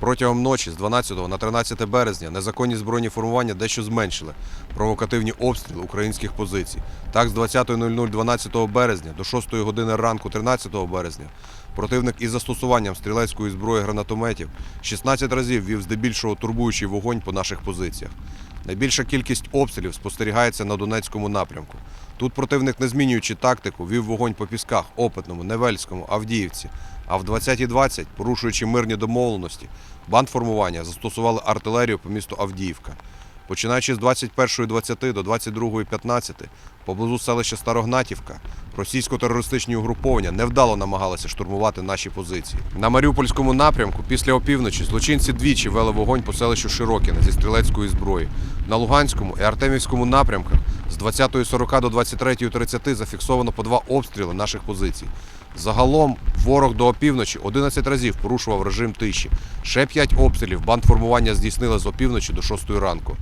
Протягом ночі з 12 на 13 березня незаконні збройні формування дещо зменшили провокативні обстріли українських позицій. Так, з 20.00 12 березня до 6 години ранку 13 березня противник із застосуванням стрілецької зброї гранатометів 16 разів вів здебільшого турбуючий вогонь по наших позиціях. Найбільша кількість обстрілів спостерігається на Донецькому напрямку. Тут противник, не змінюючи тактику, вів вогонь по пісках, Опитному, Невельському, Авдіївці. А в 20.20, порушуючи мирні домовленості, бандформування застосували артилерію по місту Авдіївка. Починаючи з 21.20 до 22.15 поблизу селища Старогнатівка російсько-терористичні угруповання невдало намагалися штурмувати наші позиції. На Маріупольському напрямку після опівночі злочинці двічі вели вогонь по селищу Широкіне зі стрілецької зброї. На Луганському і Артемівському напрямках з 20.40 до 23.30 зафіксовано по два обстріли наших позицій. Загалом ворог до опівночі 11 разів порушував режим тиші. Ще 5 обстрілів бандформування здійснили з опівночі до 6 ранку.